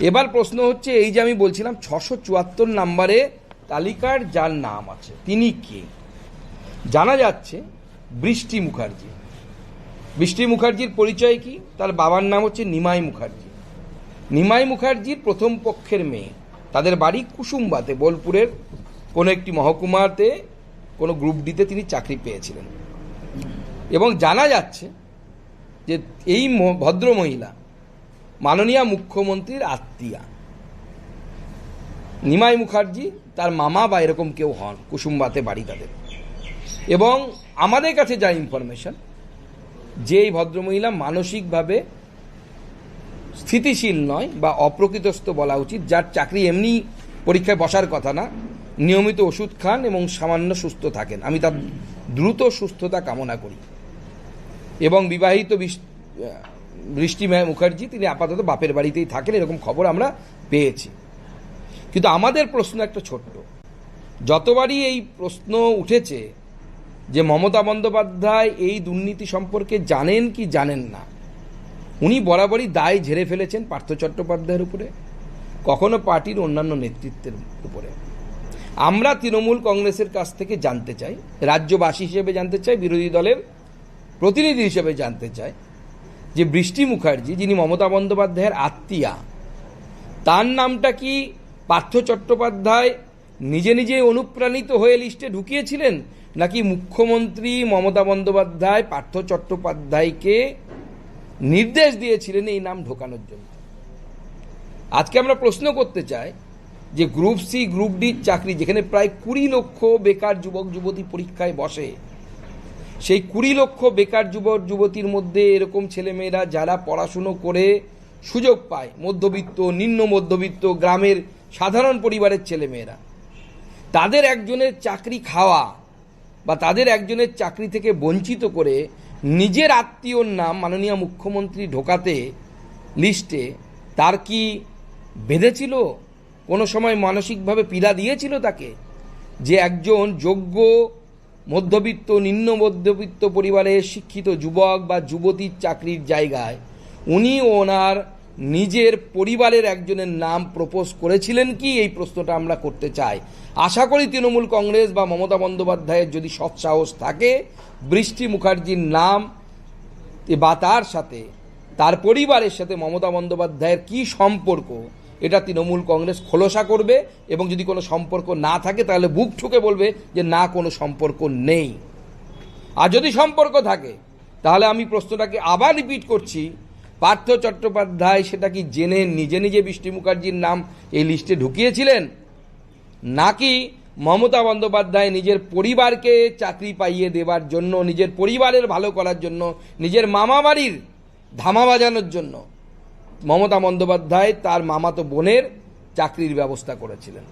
এবার প্রশ্ন হচ্ছে, এই যে আমি বলছিলাম ছশো চুয়াত্তর নাম্বারে তালিকার যার নাম আছে, তিনি কে? জানা যাচ্ছে বৃষ্টি মুখার্জি। বৃষ্টি মুখার্জির পরিচয় কি? তার বাবার নাম হচ্ছে নিমাই মুখার্জি। নিমাই মুখার্জির প্রথম পক্ষের মেয়ে। তাদের বাড়ি কুসুম্বাতে, বোলপুরের কোনো একটি মহকুমাতে কোনো গ্রুপ ডিতে তিনি চাকরি পেয়েছিলেন। এবং জানা যাচ্ছে যে এই ম- ভদ্র মহিলা মাননীয় মুখ্যমন্ত্রীর আত্মীয়া। নিমাই মুখার্জি, তার মামা বা এরকম কেউ হন, কুসুম্বাতে বাড়ি তাদের। এবং আমাদের কাছে যা ইনফরমেশন যে এই ভদ্রমহিলা মানসিকভাবে স্থিতিশীল নয় বা অপ্রকৃতস্থ বলা উচিত, যার চাকরি এমনি পরীক্ষায় বসার কথা না, নিয়মিত ওষুধ খান এবং সামান্য সুস্থ থাকেন। আমি তার দ্রুত সুস্থতা কামনা করি। এবং বিবাহিত বিশ- বৃষ্টি মে- মুখার্জি, তিনি আপাতত বাপের বাড়িতেই থাকেন, এরকম খবর আমরা পেয়েছি। কিন্তু আমাদের প্রশ্ন একটা ছোট্ট। যতবারই এই প্রশ্ন উঠেছে যে মমতা বন্দ্যোপাধ্যায় এই দুর্নীতি সম্পর্কে জানেন কি জানেন না, উনি বরাবরই দায় ঝেড়ে ফেলেছেন পার্থ চট্টোপাধ্যায়ের উপরে, কখনো পার্টির অন্যান্য নেতৃত্বের উপরে। আমরা তৃণমূল কংগ্রেসের কাছ থেকে জানতে চাই, রাজ্যবাসী হিসেবে জানতে চাই, বিরোধী দলের প্রতিনিধি হিসেবে জানতে চাই যে বৃষ্টি মুখার্জি, যিনি মমতা বন্দ্যোপাধ্যায়ের আত্মীয়া, তার নামটা কি পার্থ চট্টোপাধ্যায় নিজে নিজে অনুপ্রাণিত হয়ে লিস্টে ঢুকিয়েছিলেন, নাকি মুখ্যমন্ত্রী মমতা বন্দ্যোপাধ্যায় পার্থ চট্টোপাধ্যায়কে নির্দেশ দিয়েছিলেন এই নাম ঢোকানোর জন্য? আজকে আমরা প্রশ্ন করতে চাই যে গ্রুপ সি, গ্রুপ ডি চাকরি, যেখানে প্রায় কুড়ি লক্ষ বেকার যুবক, যুবতী পরীক্ষায় বসে সেই কুড়ি লক্ষ বেকার যুবক, যুবতীর মধ্যে এরকম ছেলেমেয়েরা যারা পড়াশুনো করে সুযোগ পায়, মধ্যবিত্ত, নিম্ন মধ্যবিত্ত গ্রামের সাধারণ পরিবারের ছেলেমেয়েরা, তাদের একজনের চাকরি খাওয়া বা তাদের একজনের চাকরি থেকে বঞ্চিত করে নিজের আত্মীয়র নাম মাননীয় মুখ্যমন্ত্রী ঢোকাতে লিস্টে তার কি বেঁধেছিল? কোনো সময় মানসিকভাবে পীড়া দিয়েছিল তাকে? যে একজন যোগ্য মধ্যবিত্ত, নিম্ন মধ্যবিত্ত পরিবারের শিক্ষিত যুবক বা যুবতীর চাকরির জায়গায় উনি ওনার নিজের পরিবারের একজনের নাম প্রপোজ করেছিলেন কি? এই প্রশ্নটা আমরা করতে চাই। আশা করি তৃণমূল কংগ্রেস বা মমতা বন্দ্যোপাধ্যায়ের যদি সৎসাহস থাকে, বৃষ্টি মুখার্জির নাম বা তার সাথে, তার পরিবারের সাথে মমতা বন্দ্যোপাধ্যায়ের কি সম্পর্ক? এটা তৃণমূল কংগ্রেস খোলসা করবে এবং যদি কোনো সম্পর্ক না থাকে, তাহলে বুক ঠুকে বলবে যে না, কোনো সম্পর্ক নেই। আর যদি সম্পর্ক থাকে, তাহলে আমি প্রশ্নটাকে আবার রিপিট করছি। পার্থ চট্টোপাধ্যায় সেটা কি জেনে নিজে নিজে বৃষ্টি মুখার্জির নাম এই লিস্টে ঢুকিয়েছিলেন? নাকি মমতা বন্দ্যোপাধ্যায় নিজের পরিবারকে চাকরি পাইয়ে দেবার জন্য, নিজের পরিবারের ভালো করার জন্য, নিজের মামাবাড়ির ধামা বাজানোর জন্য মমতা বন্দ্যোপাধ্যায় তার মামাতো বোনের চাকরির ব্যবস্থা করেছিলেন।